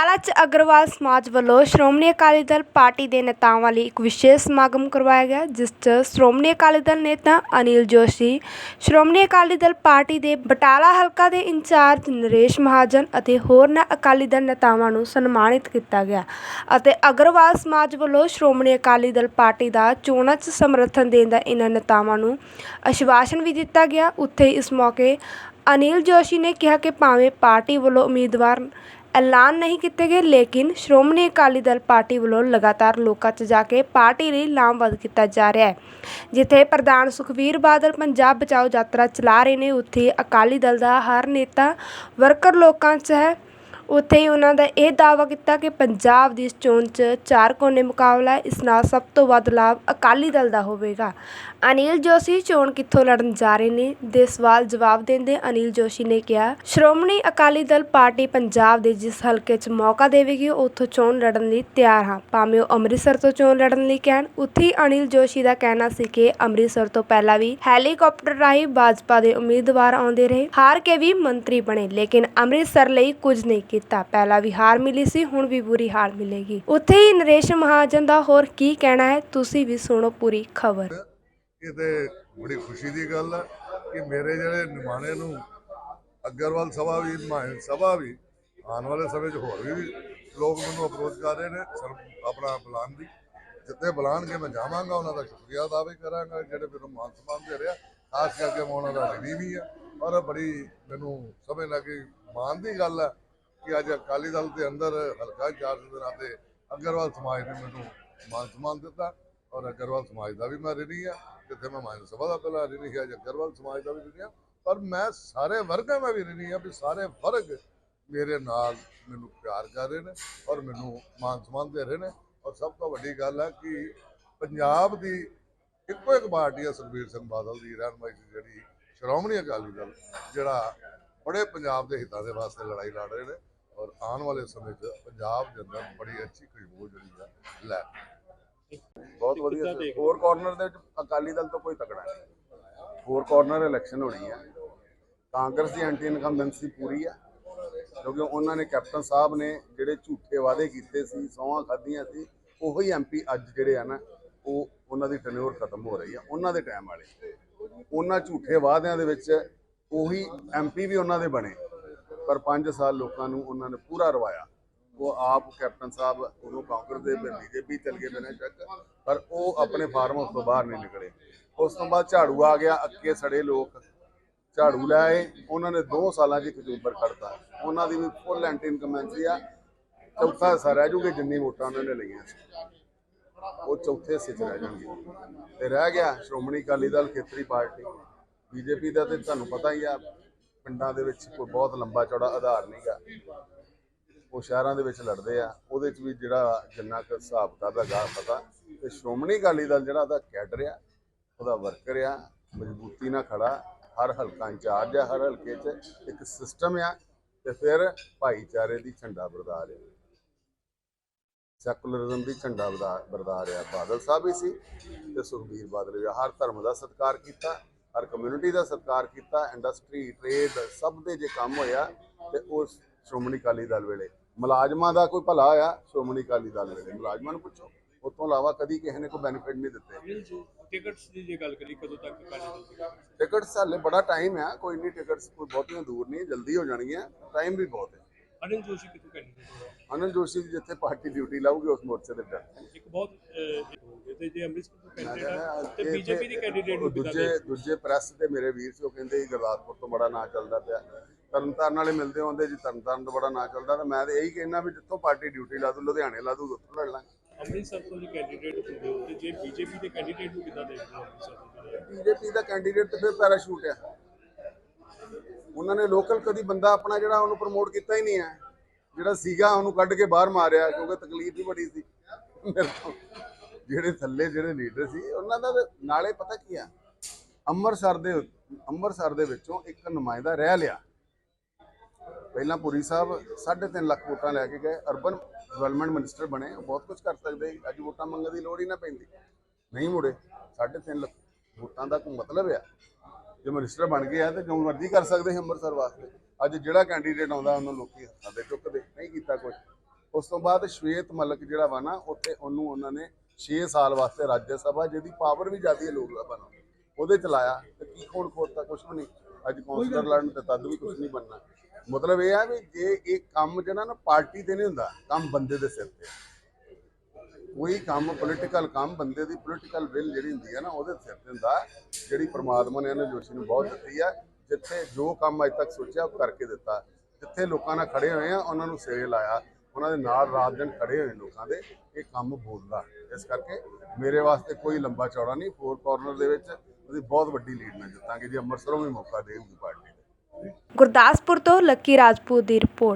ਬਟਾਲਾ 'ਚ ਅਗਰਵਾਲ ਸਮਾਜ ਵੱਲੋਂ ਸ਼੍ਰੋਮਣੀ ਅਕਾਲੀ ਦਲ ਪਾਰਟੀ ਦੇ ਨੇਤਾਵਾਂ ਲਈ ਇੱਕ ਵਿਸ਼ੇਸ਼ ਸਮਾਗਮ ਕਰਵਾਇਆ ਗਿਆ, ਜਿਸ 'ਚ ਸ਼੍ਰੋਮਣੀ ਅਕਾਲੀ ਦਲ ਨੇਤਾ ਅਨਿਲ ਜੋਸ਼ੀ, ਸ਼੍ਰੋਮਣੀ ਅਕਾਲੀ ਦਲ ਪਾਰਟੀ ਦੇ ਬਟਾਲਾ ਹਲਕਾ ਦੇ ਇੰਚਾਰਜ ਨਰੇਸ਼ ਮਹਾਜਨ ਅਤੇ ਹੋਰਨਾਂ ਅਕਾਲੀ ਦਲ ਨੇਤਾਵਾਂ ਨੂੰ ਸਨਮਾਨਿਤ ਕੀਤਾ ਗਿਆ ਅਤੇ ਅਗਰਵਾਲ ਸਮਾਜ ਵੱਲੋਂ ਸ਼੍ਰੋਮਣੀ ਅਕਾਲੀ ਦਲ ਪਾਰਟੀ ਦਾ ਚੋਣਾਂ 'ਚ ਸਮਰਥਨ ਦੇਣ ਦਾ ਇਹਨਾਂ ਨੇਤਾਵਾਂ ਨੂੰ ਆਸ਼ਵਾਸਨ ਵੀ ਦਿੱਤਾ ਗਿਆ। ਉੱਥੇ ਇਸ ਮੌਕੇ ਅਨਿਲ ਜੋਸ਼ੀ ਨੇ ਕਿਹਾ ਕਿ ਭਾਵੇਂ ਪਾਰਟੀ ਵੱਲੋਂ ਉਮੀਦਵਾਰ ਐਲਾਨ ਨਹੀਂ ਕੀਤੇ ਗਏ, ਲੇਕਿਨ ਸ਼੍ਰੋਮਣੀ ਅਕਾਲੀ ਦਲ ਪਾਰਟੀ ਵੱਲੋਂ ਲਗਾਤਾਰ ਲੋਕਾਂ 'ਚ ਜਾ ਕੇ ਪਾਰਟੀ ਲਈ ਲਾਮਬੰਦ ਕੀਤਾ ਜਾ ਰਿਹਾ ਹੈ, ਜਿੱਥੇ ਪ੍ਰਧਾਨ ਸੁਖਬੀਰ ਬਾਦਲ ਪੰਜਾਬ ਬਚਾਓ ਯਾਤਰਾ ਚਲਾ ਰਹੇ ਨੇ। ਉੱਥੇ ਅਕਾਲੀ ਦਲ ਦਾ ਹਰ ਨੇਤਾ, ਵਰਕਰ ਲੋਕਾਂ 'ਚ ਹੈ। ਉੱਥੇ ਹੀ ਉਹਨਾਂ ਦਾ ਇਹ ਦਾਅਵਾ ਕੀਤਾ ਕਿ ਪੰਜਾਬ ਦੀ ਇਸ ਚੋਣ 'ਚ ਚਾਰ ਕੋਨੇ ਮੁਕਾਬਲਾ ਹੈ। ਇਸ ਨਾਲ ਸਭ ਤੋਂ ਵੱਧ ਲਾਭ ਅਕਾਲੀ ਦਲ ਦਾ ਹੋਵੇਗਾ। ਅਨਿਲ ਜੋਸ਼ੀ ਚੋਣ ਕਿੱਥੋਂ ਲੜਨ ਜਾ ਰਹੇ ਨੇ? ਦੇ ਸਵਾਲ ਜਵਾਬ ਦਿੰਦੇ ਅਨਿਲ ਜੋਸ਼ੀ ਨੇ ਕਿਹਾ, ਸ਼੍ਰੋਮਣੀ ਅਕਾਲੀ ਦਲ ਪਾਰਟੀ ਪੰਜਾਬ ਦੇ ਜਿਸ ਹਲਕੇ 'ਚ ਮੌਕਾ ਦੇਵੇਗੀ, ਉੱਥੋਂ ਚੋਣ ਲੜਨ ਲਈ ਤਿਆਰ ਹਾਂ। ਭਾਵੇਂ ਉਹ ਅੰਮ੍ਰਿਤਸਰ ਤੋਂ ਚੋਣ ਲੜਨ ਲਈ ਕਹਿਣ। ਉੱਥੇ ਹੀ ਅਨਿਲ ਜੋਸ਼ੀ ਦਾ ਕਹਿਣਾ ਸੀ ਕਿ ਅੰਮ੍ਰਿਤਸਰ ਤੋਂ ਪਹਿਲਾਂ ਵੀ ਹੈਲੀਕਾਪਟਰ ਰਾਹੀਂ ਭਾਜਪਾ ਦੇ ਉਮੀਦਵਾਰ ਆਉਂਦੇ ਰਹੇ। ਹਾਰ ਕੇ ਵੀ ਮੰਤਰੀ ਬਣੇ, ਲੇਕਿਨ ਅੰਮ੍ਰਿਤਸਰ ਲਈ ਕੁਝ ਨਹੀਂ ਕੀਤਾ। ਪਹਿਲਾਂ ਵੀ ਹਾਰ ਮਿਲੀ ਸੀ, ਹੁਣ ਵੀ ਬੁਰੀ ਹਾਰ ਮਿਲੇਗੀ। ਉੱਥੇ ਹੀ ਨਰੇਸ਼ ਮਹਾਜਨ ਦਾ ਹੋਰ ਕੀ ਕਹਿਣਾ ਹੈ, ਤੁਸੀਂ ਵੀ ਸੁਣੋ ਪੂਰੀ ਖਬਰ। ਇਹ ਤੇ ਬੜੀ ਖੁਸ਼ੀ ਦੀ ਗੱਲ ਹੈ ਕਿ ਮੇਰੇ ਜਿਹੜੇ ਨਿਮਾਣੇ ਨੂੰ ਅਗਰਵਾਲ ਸਭਾ ਵੀ ਮਾਇਨ ਸਭਾ ਵੀ, ਆਉਣ ਵਾਲੇ ਸਮੇਂ 'ਚ ਹੋਰ ਵੀ ਲੋਕ ਮੈਨੂੰ ਅਪਰੋਚ ਕਰ ਰਹੇ ਨੇ, ਸਰ- ਆਪਣਾ ਬੁਲਾਉਣ ਦੀ। ਜਿੱਥੇ ਬੁਲਾਉਣਗੇ ਮੈਂ ਜਾਵਾਂਗਾ, ਉਹਨਾਂ ਦਾ ਸ਼ੁਕਰੀਆ ਅਦਾ ਵੀ ਕਰਾਂਗਾ, ਜਿਹੜੇ ਮੈਨੂੰ ਮਾਨ ਸਨਮਾਨ ਦੇ ਰਿਹਾ, ਖਾਸ ਕਰਕੇ ਮੈਂ ਉਹਨਾਂ ਦਾ ਰਿਣੀ ਵੀ ਆ। ਔਰ ਬੜੀ ਮੈਨੂੰ ਸਮਝ ਲੱਗੀ, ਮਾਣ ਦੀ ਗੱਲ ਹੈ ਕਿ ਅੱਜ ਅਕਾਲੀ ਦਲ ਦੇ ਅੰਦਰ ਹਲਕਾ ਇੰਚਾਰਜ ਦੇ ਨਾਤੇ ਅਗਰਵਾਲ ਸਮਾਜ ਨੇ ਮੈਨੂੰ ਮਾਨ ਸਨਮਾਨ ਦਿੱਤਾ ਔਰ ਅਗਰਵਾਲ ਸਮਾਜ ਦਾ ਵੀ ਮੈਂ ਰਿਣੀ ਆ ਜਿੱਥੇ ਮੈਂ ਮਾਨ ਸਭਾ ਦਾ ਪਹਿਲਾਂ ਰਿਣੀ ਹੈ ਅੱਜ ਅਗਰਵਾਲ ਸਮਾਜ ਦਾ ਵੀ ਰਿਣੀ ਆ ਪਰ ਮੈਂ ਸਾਰੇ ਵਰਗਾਂ ਦਾ ਵੀ ਰਿਣੀ ਆ ਵੀ ਸਾਰੇ ਵਰਗ ਮੇਰੇ ਨਾਲ ਮੈਨੂੰ ਪਿਆਰ ਕਰ ਰਹੇ ਨੇ ਔਰ ਮੈਨੂੰ ਮਾਨ ਸਨਮਾਨ ਦੇ ਰਹੇ ਨੇ। ਔਰ ਸਭ ਤੋਂ ਵੱਡੀ ਗੱਲ ਹੈ ਕਿ ਪੰਜਾਬ ਦੀ ਇੱਕੋ ਇੱਕ ਪਾਰਟੀ ਹੈ ਸੁਖਬੀਰ ਸਿੰਘ ਬਾਦਲ ਦੀ, ਰਹਿਨਮਾਈ 'ਚ ਜਿਹੜੀ ਸ਼੍ਰੋਮਣੀ ਅਕਾਲੀ ਦਲ, ਜਿਹੜਾ ਬੜੇ ਪੰਜਾਬ ਦੇ ਹਿੱਤਾਂ ਦੇ ਵਾਸਤੇ ਲੜਾਈ ਲੜ ਰਹੇ ਨੇ। ਔਰ ਆਉਣ ਵਾਲੇ ਸਮੇਂ 'ਚ ਪੰਜਾਬ ਦੇ ਅੰਦਰ ਬੜੀ ਅੱਛੀ ਖੁਸ਼ਬੂ ਜਿਹੜੀ ਆ ਲੈ। ਬਹੁਤ ਵਧੀਆ ਫੋਰ ਕਾਰਨਰ ਦੇ ਵਿੱਚ ਅਕਾਲੀ ਦਲ ਤੋਂ ਕੋਈ ਤਕੜਾ ਨਹੀਂ। ਫੋਰ ਕਾਰਨਰ ਇਲੈਕਸ਼ਨ ਹੋਣੀ ਹੈ ਕਾਂਗਰਸ ਦੀ ਐਂਟੀ ਇਨਕੰਬੈਂਸੀ ਪੂਰੀ ਹੈ ਕਿਉਂਕਿ ਉਹਨਾਂ ਨੇ ਕੈਪਟਨ ਸਾਹਿਬ ਨੇ ਜਿਹੜੇ ਝੂਠੇ ਵਾਅਦੇ ਕੀਤੇ ਸੀ ਸੌਹਾਂ ਖਾਧੀਆਂ ਸੀ ਉਹੀ ਐਮਪੀ ਅੱਜ ਜਿਹੜੇ ਆ ਨਾ ਉਹ ਉਹਨਾਂ ਦੀ ਟੈਨਿਓਰ ਖਤਮ ਹੋ ਰਹੀ ਆ ਉਹਨਾਂ ਦੇ ਟਾਈਮ ਵਾਲੇ। ਉਹਨਾਂ ਝੂਠੇ ਵਾਅਦਿਆਂ ਦੇ ਵਿੱਚ ਉਹੀ ਐਮਪੀ ਵੀ ਉਹਨਾਂ ਦੇ ਬਣੇ। ਪਰ 5 ਸਾਲ ਲੋਕਾਂ ਨੂੰ ਉਹਨਾਂ ਨੇ ਪੂਰਾ ਰਵਾਇਆ। ਉਹ ਆਪ ਕੈਪਟਨ ਸਾਹਿਬ, ਉਹਨੂੰ ਕਾਂਗਰਸ ਦੇ ਬੀਜੇਪੀ ਚਲ ਗਏ ਬਿਨਾਂ ਸ਼ੱਕ ਪਰ ਉਹ ਆਪਣੇ ਫਾਰਮ ਹਾਊਸ ਤੋਂ ਬਾਹਰ ਨਹੀਂ ਨਿਕਲੇ। ਉਸ ਤੋਂ ਬਾਅਦ ਝਾੜੂ ਆ ਗਿਆ ਅੱਕੇ ਸੜੇ ਲੋਕ। ਝਾੜੂ ਲੈ ਆਏ, ਉਹਨਾਂ ਨੇ 2 ਸਾਲਾਂ 'ਚ ਇੱਕ ਅਕਤੂਬਰ ਖੜਤਾ ਉਹਨਾਂ ਦੀ ਵੀ ਫੁੱਲ ਐਂਟੀ ਇਨਕਮੈਂਸੀ ਆ। ਚੌਥਾ ਹਿੱਸਾ ਰਹਿ ਜੂਗੇ, ਜਿੰਨੀ ਵੋਟਾਂ ਉਹਨਾਂ ਨੇ ਲਈਆਂ ਸੀ। ਉਹ ਚੌਥੇ ਹਿੱਸੇ 'ਚ ਰਹਿ ਜਾਣਗੇ। ਤੇ ਰਹਿ ਗਿਆ ਸ਼੍ਰੋਮਣੀ ਅਕਾਲੀ ਦਲ ਖੇਤਰੀ ਪਾਰਟੀ। ਬੀਜੇਪੀ ਦਾ ਤੇ ਤੁਹਾਨੂੰ ਪਤਾ ਹੀ ਆ ਪਿੰਡਾਂ ਦੇ ਵਿੱਚ ਕੋਈ ਬਹੁਤ ਲੰਬਾ ਚੌੜਾ ਆਧਾਰ ਨਹੀਂਗਾ ਉਹ ਸ਼ਹਿਰਾਂ ਦੇ ਵਿੱਚ ਲੜਦੇ ਆ। ਉਹਦੇ 'ਚ ਵੀ ਜਿਹੜਾ ਜਿੰਨਾ ਕੁ ਹਿਸਾਬ ਦਾ ਗਾ ਪਤਾ। ਤੇ ਸ਼੍ਰੋਮਣੀ ਅਕਾਲੀ ਦਲ ਜਿਹੜਾ ਉਹਦਾ ਕੈਡਰ ਆ, ਉਹਦਾ ਵਰਕਰ ਆ, ਮਜ਼ਬੂਤੀ ਨਾਲ ਖੜਾ, ਹਰ ਹਲਕਾ ਇੰਚਾਰਜ ਆ ਹਰ ਹਲਕੇ 'ਚ, ਇੱਕ ਸਿਸਟਮ ਆ ਤੇ ਫਿਰ ਭਾਈਚਾਰੇ ਦੀ ਝੰਡਾ ਬਰਦਾਰ ਆ ਸੈਕੂਲਰਿਜ਼ਮ ਦੀ ਝੰਡਾ ਬਰਦਾਰ ਬਰਦਾਰ ਆ ਬਾਦਲ ਸਾਹਿਬ ਵੀ ਸੀ ਤੇ ਸੁਖਬੀਰ ਬਾਦਲ ਵੀ ਹਰ ਧਰਮ ਦਾ ਸਤਿਕਾਰ ਕੀਤਾ। ਹਰ ਕਮਿਊਨਿਟੀ ਦਾ ਸਤਿਕਾਰ ਕੀਤਾ ਇੰਡਸਟਰੀ ਟ੍ਰੇਡ ਸਭ ਦੇ ਜੇ ਕੰਮ ਹੋਇਆ ਤੇ ਉਹ ਸ਼੍ਰੋਮਣੀ ਅਕਾਲੀ ਦਲ ਵੇਲੇ। ਮੁਲਾਜ਼ਮਾਂ ਦਾ ਕੋਈ ਭਲਾ ਹੋਇਆ ਸ਼੍ਰੋਮਣੀ ਅਕਾਲੀ ਦਲ ਵੇਲੇ। ਮੁਲਾਜ਼ਮਾਂ ਨੂੰ ਪੁੱਛੋ ਉਸ ਤੋਂ ਇਲਾਵਾ ਕਦੀ ਕਿਸੇ ਨੇ ਕੋਈ ਬੈਨੀਫਿਟ ਨਹੀਂ ਦਿੱਤੇ। ਅਨਿਲ ਜੀ ਟਿਕਟਸ ਦੀ ਜੇ ਗੱਲ ਕਰੀ ਕਦੋਂ ਤੱਕ ਦੀ? ਟਿਕਟਸ ਹਾਲੇ ਬੜਾ ਟਾਈਮ ਹੈ ਕੋਈ ਨਹੀਂ ਟਿਕਟਸ ਕੋਈ ਬਹੁਤੀਆਂ ਦੂਰ ਨਹੀਂ ਜਲਦੀ ਹੋ ਜਾਣਗੀਆਂ ਟਾਈਮ ਵੀ ਬਹੁਤ ਹੈ। ਅਨਿਲ ਜੋਸ਼ੀ ਕਿੱਥੋਂ ਕੈਂਡੀਡੇਟ ਹੋਇਆ ਅਨੰਦ ਜੋਸ਼ੀ ਜਿੱਥੇ ਪਾਰਟੀ ਡਿਊਟੀ ਲਾਊਗੀ ਉਸ ਮੋਰਚੇ ਤੇ ਡਰ ਇੱਕ ਬਹੁਤ ਤੇ ਜੇ ਅੰਮ੍ਰਿਤਸਰ ਤੋਂ ਕੈਂਡੀਡੇਟ ਕਹਿੰਦਾ ਆ ਤੇ ਬੀਜੇਪੀ ਦੀ ਕੈਂਡੀਡੇਟ ਨੂੰ ਦੂਜੇ ਦੂਜੇ ਪ੍ਰੈਸ ਤੇ ਮੇਰੇ ਵੀਰ ਸੀ ਉਹ ਕਹਿੰਦੇ ਜੀ ਗੁਰਦਾਸਪੁਰ ਤੋਂ ਬੜਾ ਨਾਂ ਚੱਲਦਾ ਪਿਆ। ਤਰਨਤਾਰਨ ਵਾਲੇ ਮਿਲਦੇ ਹੁੰਦੇ ਜੀ ਤਰਨਤਾਰਨ ਤੋਂ ਬੜਾ ਨਾਂ ਚੱਲਦਾ ਤਾਂ ਮੈਂ ਤੇ ਇਹੀ ਕਹਿਣਾ ਵੀ ਜਿੱਥੋਂ ਪਾਰਟੀ ਡਿਊਟੀ ਲਾ ਦੂ ਲੁਧਿਆਣੇ ਲਾ ਦੂ ਉੱਥੋਂ ਲੜ ਲਾਂਗੇ। ਅੰਮ੍ਰਿਤਸਰ ਤੋਂ ਜੇ ਕੈਂਡੀਡੇਟ ਹੁੰਦੇ ਹੋ ਤੇ ਜੇ ਬੀਜੇਪੀ ਦੇ ਕੈਂਡੀਡੇਟ ਨੂੰ ਕਿੱਦਾਂ ਦੇਖਦੇ ਹੋ ਅੰਮ੍ਰਿਤਸਰ ਬੀਜੇਪੀ ਦਾ ਕੈਂਡੀਡੇਟ ਤੇ ਫਿਰ ਪੈਰਾਸ਼ੂਟ ਆ। ਉਹਨਾਂ ਨੇ ਲੋਕਲ ਕਦੀ ਬੰਦਾ ਆਪਣਾ ਜਿਹੜਾ ਉਹਨੂੰ ਪ੍ਰਮੋਟ ਕੀਤਾ ਹੀ ਨਹੀਂ ਹੈ। ਜਿਹੜਾ ਸੀਗਾ ਉਹਨੂੰ ਕੱਢ ਕੇ ਬਾਹਰ ਮਾਰਿਆ ਕਿਉਂਕਿ ਤਕਲੀਫ ਹੀ ਬੜੀ ਸੀ। ਮੇਰੇ ਤੋਂ। ਜਿਹੜੇ ਥੱਲੇ ਜਿਹੜੇ ਲੀਡਰ ਸੀ, ਉਹਨਾਂ ਦਾ ਨਾਲੇ ਪਤਾ ਕੀ ਆ? ਅੰਮ੍ਰਿਤਸਰ ਦੇ ਅੰਮ੍ਰਿਤਸਰ ਦੇ ਵਿੱਚੋਂ ਇੱਕ ਨੁਮਾਇੰਦਾ ਰਹਿ ਲਿਆ। ਪਹਿਲਾਂ ਪੁਰੀ ਸਾਹਿਬ 3.5 ਲੱਖ ਵੋਟਾਂ ਲੈ ਕੇ ਗਏ, ਅਰਬਨ ਡਿਵੈਲਪਮੈਂਟ ਮਿਨਿਸਟਰ ਬਣੇ ਬਹੁਤ ਕੁਝ ਕਰ ਸਕਦੇ ਸੀ। ਅੱਜ ਵੋਟਾਂ ਮੰਗਣ ਦੀ ਲੋੜ ਹੀ ਨਾ ਪੈਂਦੀ। ਨਹੀਂ ਮੁੜੇ 3.5 ਲੱਖ ਵੋਟਾਂ ਦਾ ਕੋਈ ਮਤਲਬ ਆ? ਜੇ ਮਿਨਿਸਟਰ ਬਣ ਗਏ ਆ ਤੇ ਜੋ ਮਰਜ਼ੀ ਕਰ ਸਕਦੇ ਅੰਮ੍ਰਿਤਸਰ ਵਾਸਤੇ। ਅੱਜ ਜਿਹੜਾ ਕੈਂਡੀਡੇਟ ਆਉਂਦਾ, ਉਹਨੂੰ ਲੋਕੀ ਹੱਥਾਂ ਦੇ ਚੁੱਕਦੇ, ਨਹੀਂ ਕੀਤਾ ਕੁਝ ਉਸ ਤੋਂ ਬਾਅਦ ਸ਼ਵੇਤ ਮਲਕ ਜਿਹੜਾ ਵਾ ਨਾ, ਉੱਥੇ ਉਹਨੂੰ ਉਹਨਾਂ ਨੇ 6 ਸਾਲ ਵਾਸਤੇ ਰਾਜ ਸਭਾ, ਜਿਹਦੀ ਪਾਵਰ ਵੀ ਜ਼ਿਆਦੀ ਹੈ ਲੋਕ ਸਭਾ ਨੂੰ ਉਹਦੇ ਚ ਲਾਇਆ, ਤੇ ਕੀ ਖੋਣ ਖੋਤਾ ਕੁਛ ਵੀ ਨਹੀਂ। ਅੱਜ ਕੌਂਸਲਰ ਲੜਨ ਤੇ ਤਦ ਵੀ ਕੁਛ ਨਹੀਂ ਬਣਨਾ। ਮਤਲਬ ਇਹ ਆ ਵੀ ਜੇ ਇਹ ਕੰਮ ਜਿਹੜਾ ਨਾ ਪਾਰਟੀ ਤੇ ਨਹੀਂ ਹੁੰਦਾ, ਕੰਮ ਬੰਦੇ ਦੇ ਸਿਰ ਤੇ। ਹੈ। ਕੋਈ ਕੰਮ ਪੋਲੀਟੀਕਲ ਕੰਮ, ਬੰਦੇ ਦੀ ਪੋਲੀਟੀਕਲ ਵਿਲ ਜਿਹੜੀ ਹੁੰਦੀ ਹੈ ਨਾ, ਉਹਦੇ ਸਿਰ ਤੇ ਹੁੰਦਾ। ਜਿਹੜੀ ਪ੍ਰਮਾਤਮਾ ਨੇ, ਇਹਨੂੰ ਜੋਸ਼ੀ ਨੂੰ ਬਹੁਤ ਦਿੱਤੀ ਹੈ ਜਿੱਥੇ ਜੋ ਕੰਮ ਅਜ ਤੱਕ ਸੋਚਿਆ, ਉਹ ਕਰਕੇ ਦਿੱਤਾ। ਜਿੱਥੇ ਲੋਕਾਂ ਨਾਲ ਖੜੇ ਹੋਏ ਆ, ਉਹਨਾਂ ਨੂੰ ਸਿਰੇ ਲਾਇਆ ਉਹਨਾਂ ਦੇ ਨਾਲ ਰਾਤ ਦਿਨ ਖੜੇ ਹੋਏ ਲੋਕਾਂ ਦੇ, ਇਹ ਕੰਮ ਬੋਲਦਾ ਇਸ ਕਰਕੇ ਮੇਰੇ ਵਾਸਤੇ ਕੋਈ ਲੰਬਾ ਚੌੜਾ ਨਹੀਂ ਫੋਰ ਕਾਰਨਰ ਦੇ ਵਿੱਚ ਅਸੀਂ ਬਹੁਤ ਵੱਡੀ ਲੀਡ ਨਾਲ ਜਿੱਤਾਂਗੇ ਜੇ ਅੰਮ੍ਰਿਤਸਰੋਂ ਵੀ ਮੌਕਾ ਦੇਊਗੀ ਪਾਰਟੀ ਗੁਰਦਾਸਪੁਰ ਤੋਂ ਲੱਕੀ ਰਾਜਪੂਤ ਦੀ ਰਿਪੋਰਟ।